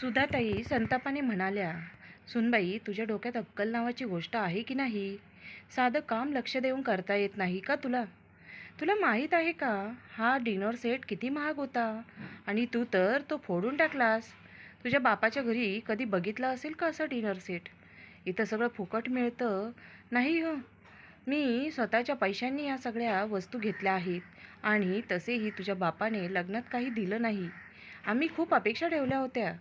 सुधाताई संतापाने म्हणाल्या सुनबाई तुझ्या डोक्यात अक्कल नावाची गोष्ट आहे की नाही? साधं काम लक्ष देऊन करता येत नाही का तुला? तुला माहीत आहे का हा डिनर सेट किती महाग होता? आणि तू तर तो फोडून टाकलास. तुझ्या बापाच्या घरी कधी बघितलं असेल का असं डिनर सेट? इथं सगळं फुकट मिळतं. नाही हो. मी स्वतःच्या पैशांनी ह्या सगळ्या वस्तू घेतल्या आहेत आणि तसेही तुझ्या बापाने लग्नात काही दिलं नाही. आम्ही खूप अपेक्षा ठेवल्या होत्या.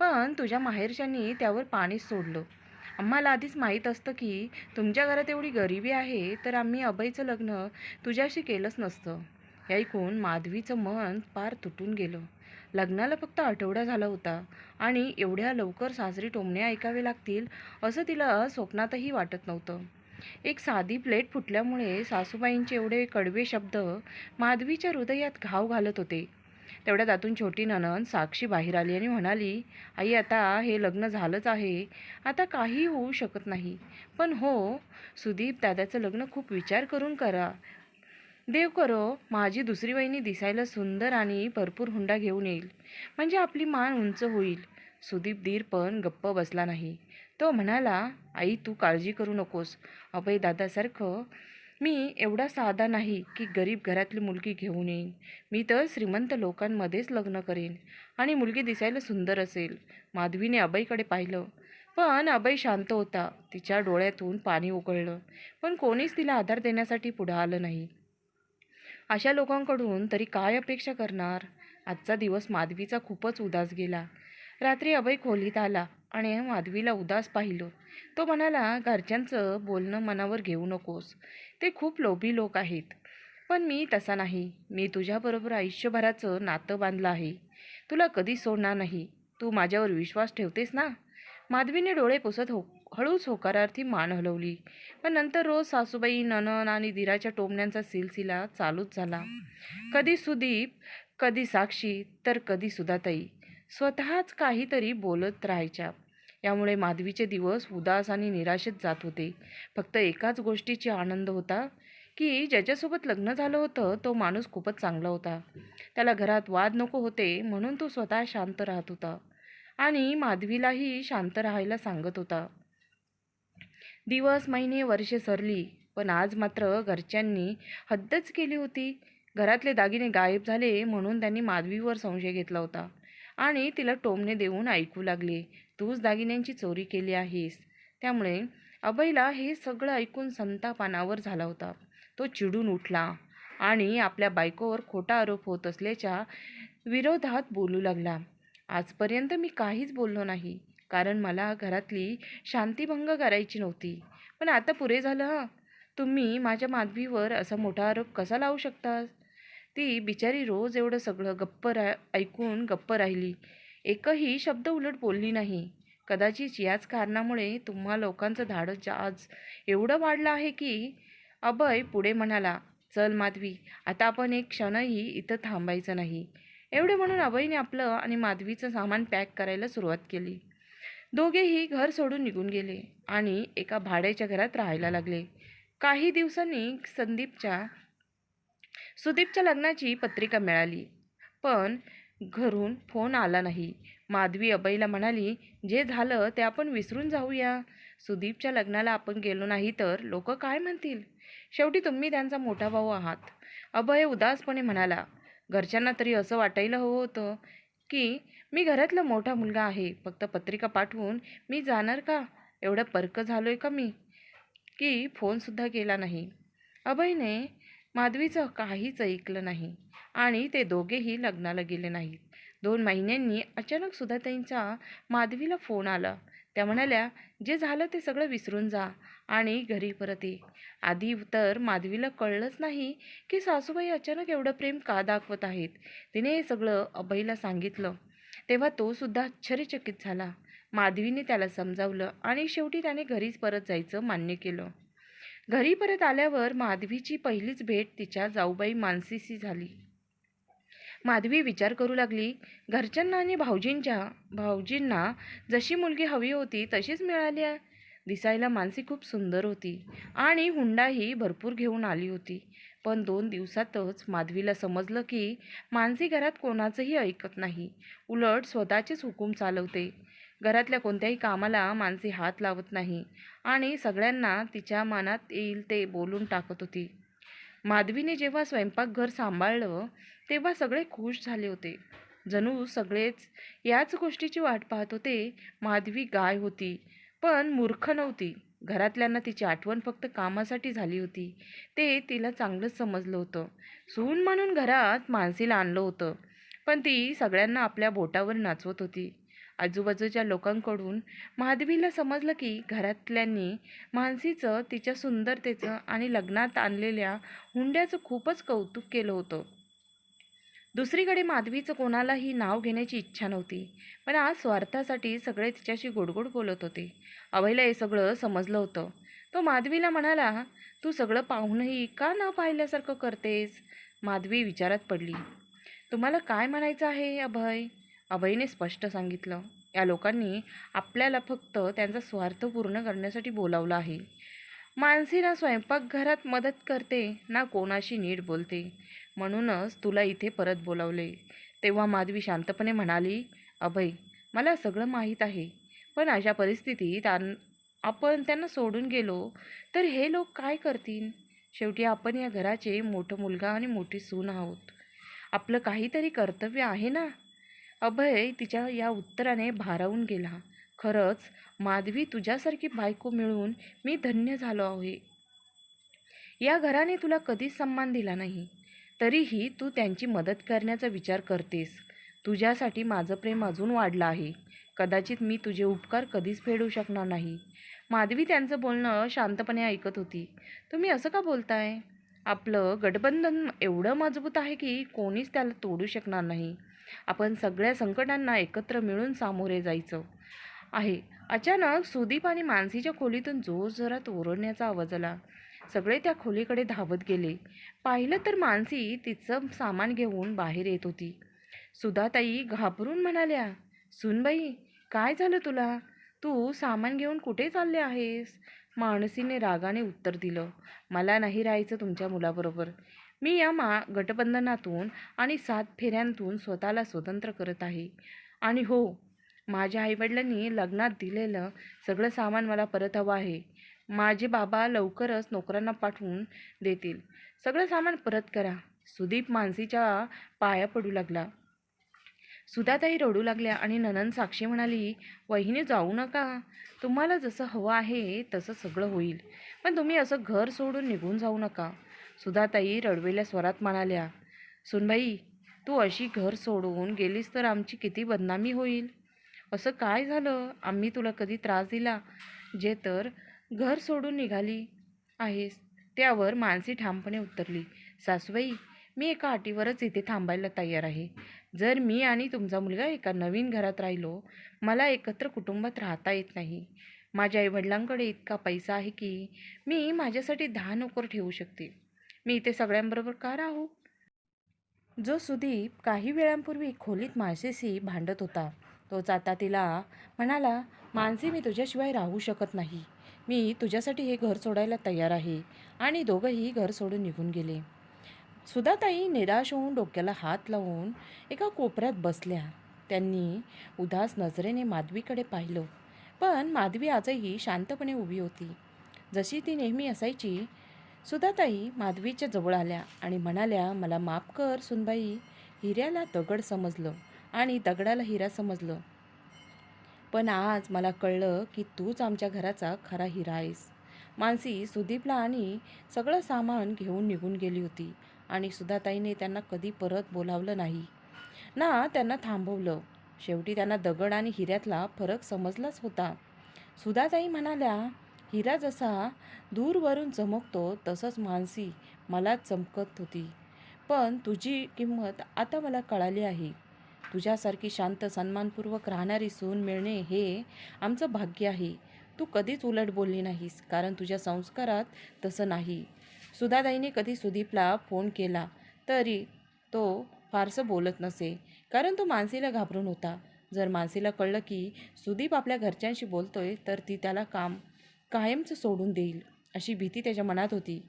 पण तुझ्या माहेरच्यांनी त्यावर पाणीच सोडलं. आम्हाला आधीच माहीत असतं की तुमच्या घरात एवढी गरिबी आहे तर आम्ही अभयचं लग्न तुझ्याशी केलंच नसतं. हे ऐकून माधवीचं मन पार तुटून गेलं. लग्नाला फक्त आठवडा झाला होता आणि एवढ्या लवकर साजरी टोमणे ऐकावे लागतील असं तिला स्वप्नातही वाटत नव्हतं. एक साधी प्लेट फुटल्यामुळे सासूबाईंचे एवढे कडवे शब्द माधवीच्या हृदयात घाव घालत होते. तेवढ्यात आतून छोटी ननन साक्षी बाहेर आली आणि म्हणाली आई आता हे लग्न झालंच आहे. आता काही होऊ शकत नाही. पण हो सुदीप दादाचं लग्न खूप विचार करून करा. देव करो माझी दुसरी वहिनी दिसायला सुंदर आणि भरपूर हुंडा घेऊन येईल. म्हणजे आपली मान उंच होईल. सुदीप दीर पण गप्प बसला नाही. तो म्हणाला आई तू काळजी करू नकोस. अभय दादासारखं मी एवढा साधा नाही की गरीब घरातली मुलगी घेऊन येईन. मी तर श्रीमंत लोकांमध्येच लग्न करेन आणि मुलगी दिसायला सुंदर असेल. माधवीने अभयकडे पाहिलं. पण अभय शांत होता. तिच्या डोळ्यातून पाणी उकळलं. पण कोणीच तिला आधार देण्यासाठी पुढं आलं नाही. अशा लोकांकडून तरी काय अपेक्षा करणार? आजचा दिवस माधवीचा खूपच उदास गेला. रात्री अभय खोलीत आला आणि माधवीला उदास पाहिलं. तो म्हणाला घरच्यांचं बोलणं मनावर घेऊ नकोस. ते खूप लोभी लोक आहेत. पण मी तसा नाही. मी तुझ्याबरोबर आयुष्यभराचं नातं बांधलं आहे. तुला कधी सोडणार नाही. तू माझ्यावर विश्वास ठेवतेस ना? माधवीने डोळे पुसत हो हळूच होकारार्थी मान हलवली. पण नंतर रोज सासूबाई ननन आणि दिराच्या टोमण्यांचा सिलसिला चालूच झाला. कधी सुदीप कधी साक्षी तर कधी सुधाताई. स्वतःच काहीतरी बोलत राहायच्या. यामुळे माधवीचे दिवस उदास आणि निराशेत जात होते. फक्त एकाच गोष्टीची आनंद होता की ज्याच्यासोबत लग्न झालं होतं तो माणूस खूपच चांगला होता. त्याला घरात वाद नको होते म्हणून तो स्वतः शांत राहत होता आणि माधवीलाही शांत राहायला सांगत होता. दिवस महिने वर्षे सरली पण आज मात्र घरच्यांनी हद्दच केली होती. घरातले दागिने गायब झाले म्हणून त्यांनी माधवीवर संशय घेतला होता आणि तिला टोमणे देऊन ऐकू लागले. तूच दागिन्यांची चोरी केली आहेस. त्यामुळे अभयला हे सगळं ऐकून संतापानावर झाला होता. तो चिडून उठला आणि आपल्या बायकोवर खोटा आरोप होत असल्याच्या विरोधात बोलू लागला. आजपर्यंत मी काहीच बोललो नाही कारण मला घरातली शांतीभंग करायची नव्हती. पण आता पुरे झालं तुम्ही माझ्या माधवीवर असा मोठा आरोप कसा लावू शकता? ती बिचारी रोज एवढं सगळं गप्प रा ऐकून गप्प राहिली. एकही शब्द उलट बोलली नाही. कदाचित याच कारणामुळे तुम्हा लोकांचं धाडस आज एवढं वाढलं आहे की अभय पुढे म्हणाला चल माधवी आता आपण एक क्षणही इथं थांबायचं नाही. एवढे म्हणून अभयने आपलं आणि माधवीचं सामान पॅक करायला सुरुवात केली. दोघेही घर सोडून निघून गेले आणि एका भाड्याच्या घरात राहायला लागले. काही दिवसांनी संदीपच्या सुदीपच्या लग्नाची पत्रिका मिळाली. पण घरून फोन आला नाही. माधवी अभयला म्हणाली जे झालं ते आपण विसरून जाऊया. सुदीपच्या लग्नाला आपण गेलो नाही तर लोक काय म्हणतील? शेवटी तुम्ही त्यांचा मोठा भाऊ आहात. अभय उदासपणे म्हणाला घरच्यांना तरी असं वाटायला हवं होतं की मी घरातला मोठा मुलगा आहे फक्त पत्रिका पाठवून मी जाणार का? एवढं पर्क झालो आहे का मी? की फोनसुद्धा केला नाही. अभयने माधवीचं काहीच ऐकलं नाही आणि ते दोघेही लग्नाला गेले नाहीत. दोन महिन्यांनी अचानक त्यांचा माधवीला फोन आला. त्या म्हणाल्या जे झालं ते सगळं विसरून जा आणि घरी परत ये. आधी तर माधवीला कळलंच नाही की सासूबाई अचानक एवढं प्रेम का दाखवत आहेत. तिने हे सगळं अभयला सांगितलं. तेव्हा तो सुद्धा आश्चर्यचकित झाला. माधवीने त्याला समजावलं आणि शेवटी त्याने घरीच परत जायचं मान्य केलं. घरी परत आल्यावर माधवीची पहिलीच भेट तिच्या जाऊबाई मानसीशी झाली. माधवी विचार करू लागली घरच्यांना आणि भाऊजींच्या भाऊजींना जशी मुलगी हवी होती तशीच मिळाली आहे. दिसायला मानसी खूप सुंदर होती आणि हुंडाही भरपूर घेऊन आली होती. पण दोन दिवसातच माधवीला समजलं की मानसी घरात कोणाचंही ऐकत नाही. उलट स्वतःचेच हुकूम चालवते. घरातल्या कोणत्याही कामाला मानसी हात लावत नाही आणि सगळ्यांना तिच्या मनात येईल ते बोलून टाकत होती. माधवीने जेव्हा स्वयंपाकघर सांभाळलं तेव्हा सगळे खुश झाले होते. जणू सगळेच याच गोष्टीची वाट पाहत होते माधवी गाय होती पण मूर्ख नव्हती. घरातल्यांना तिची आठवण फक्त कामासाठी झाली होती. ते तिला चांगलंच समजलं होतं. सून म्हणून घरात मानसीला आणलं होतं पण ती सगळ्यांना आपल्या बोटावर नाचवत होती. आजूबाजूच्या लोकांकडून माधवीला समजलं की घरातल्यांनी मानसीचं तिच्या सुंदरतेचं आणि लग्नात आणलेल्या हुंड्याचं खूपच कौतुक केलं होतं. दुसरीकडे माधवीचं कोणालाही नाव घेण्याची इच्छा नव्हती पण आज स्वार्थासाठी सगळे तिच्याशी गोडगोड बोलत होते. अभयला हे सगळं समजलं होतं. तो माधवीला म्हणाला तू सगळं पाहूनही का न पाहिल्यासारखं करतेस? माधवी विचारात पडली. तुम्हाला काय म्हणायचं आहे अभय? अभयने स्पष्ट सांगितलं या लोकांनी आपल्याला फक्त त्यांचा स्वार्थ पूर्ण करण्यासाठी बोलावलं आहे. मानसी ना स्वयंपाकघरात मदत करते ना कोणाशी नीट बोलते. म्हणूनच तुला इथे परत बोलावले. तेव्हा माधवी शांतपणे म्हणाली अभय मला सगळं माहीत आहे पण अशा परिस्थितीत आन आपण त्यांना सोडून गेलो तर हे लोक काय करतील? शेवटी आपण या घराचे मोठं मुलगा आणि मोठी सून आहोत. आपलं काहीतरी कर्तव्य आहे ना? अभय तिच्या या उत्तराने भारावून गेला. खरंच माधवी तुझ्यासारखी बायको मिळून मी धन्य झालो आहे. या घराने तुला कधीच सन्मान दिला नाही. तरीही तू त्यांची मदत करण्याचा विचार करतेस. तुझ्यासाठी माझं प्रेम अजून वाढलं आहे. कदाचित मी तुझे उपकार कधीच फेडू शकणार नाही. माधवी त्यांचं बोलणं शांतपणे ऐकत होती. तुम्ही असं का बोलताय? आपलं गठबंधन एवढं मजबूत आहे की कोणीच त्याला तोडू शकणार नाही. आपण सगळ्या संकटांना एकत्र मिळून सामोरे जायचं आहे. अचानक सुदीप आणि मानसीच्या खोलीतून जोरजोरात ओरडण्याचा आवाज आला. सगळे त्या खोलीकडे धावत गेले. पाहिलं तर मानसी तिचं सामान घेऊन बाहेर येत होती. सुधाताई घाबरून म्हणाल्या सुनबाई काय झालं तुला? तू सामान घेऊन कुठे चालले आहेस? मानसीने रागाने उत्तर दिलं. मला नाही राहायचं तुमच्या मुलाबरोबर. मी या मा गटबंधनातून आणि सात फेऱ्यांतून स्वतःला स्वतंत्र करत आहे. आणि हो माझ्या आईवडिलांनी लग्नात दिलेलं सगळं सामान मला परत हवं आहे. माझे बाबा लवकरच नोकरांना पाठवून देतील. सगळं सामान परत करा. सुदीप मानसीच्या पाया पडू लागला. सुधाताई रडू लागल्या आणि ननन साक्षी म्हणाली वहिनी जाऊ नका. तुम्हाला जसं हवं आहे तसं सगळं होईल. पण तुम्ही असं घर सोडून निघून जाऊ नका. सुधाताई रडवेल्या स्वरात म्हणाल्या सुनबाई तू अशी घर सोडून गेलीस तर आमची किती बदनामी होईल? असं काय झालं? आम्ही तुला कधी त्रास दिला? जे तर घर सोडून निघाली आहेस. त्यावर मानसी ठामपणे उतरली सासूबाई मी एका अटीवरच इथे थांबायला तयार आहे. जर मी आणि तुमचा मुलगा एका नवीन घरात राहिलो मला एकत्र कुटुंबात राहता येत नाही. माझ्या आईवडिलांकडे इतका पैसा आहे की मी माझ्यासाठी दहा नोकर ठेवू शकते. मी इथे सगळ्यांबरोबर का राहू? जो सुदीप काही वेळांपूर्वी खोलीत माणसेशी भांडत होता तोच आता तिला म्हणाला मानसी मी तुझ्याशिवाय राहू शकत नाही. मी तुझ्यासाठी हे घर सोडायला तयार आहे. आणि दोघंही घर सोडून निघून गेले. सुधाताई निराश होऊन डोक्याला हात लावून एका कोपऱ्यात बसल्या. त्यांनी उदास नजरेने माधवीकडे पाहिलं. पण माधवी आजही शांतपणे उभी होती. जशी ती नेहमी असायची सुधाताई माधवीच्या जवळ आल्या आणि म्हणाल्या मला माफ कर सुनबाई. हिऱ्याला दगड समजलं आणि दगडाला हिरा समजलं. पण आज मला कळलं की तूच आमच्या घराचा खरा हिरा आहेस. मानसी सुदीपला आणि सगळं सामान घेऊन निघून गेली होती आणि सुधाताईने त्यांना कधी परत बोलावलं नाही. ना त्यांना थांबवलं. शेवटी त्यांना दगड आणि हिऱ्यातला फरक समजलाच होता. सुधाताई म्हणाल्या हिरा जसा दूरवरून चमकतो तसंच मानसी मला चमकत होती. पण तुझी किंमत आता मला कळाली आहे. तुझ्यासारखी शांत सन्मानपूर्वक राहणारी सून मिळणे हे आमचं भाग्य आहे. तू कधीच उलट बोलली नाहीस कारण तुझ्या संस्कारात तसं नाही. सुधाताईने कधी सुदीपला फोन केला तरी तो फारसं बोलत नसे कारण तो मानसीला घाबरून होता. जर मानसीला कळलं की सुदीप आपल्या घरच्यांशी बोलतोय तर ती त्याला काम कायमचं सोडून देईल अशी भीती त्याच्या मनात होती.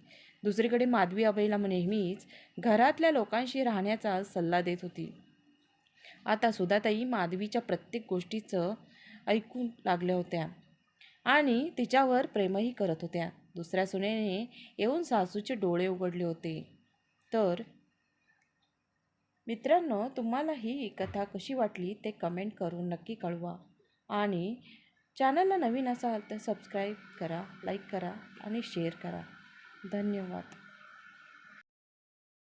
दुसरीकडे माधवी अभयला नेहमीच घरातल्या लोकांशी राहण्याचा सल्ला देत होती. आता सुधाताई माधवीच्या प्रत्येक गोष्टीचं ऐकून लागल्या होत्या आणि तिच्यावर प्रेमही करत होत्या. दुसऱ्या सुनेने येऊन सासूचे डोळे उघडले होते. तर मित्रांनो तुम्हाला ही कथा कशी वाटली ते कमेंट करून नक्की कळवा आणि चॅनलला नवीन असाल तर सबस्क्राईब करा लाईक करा आणि शेअर करा. धन्यवाद.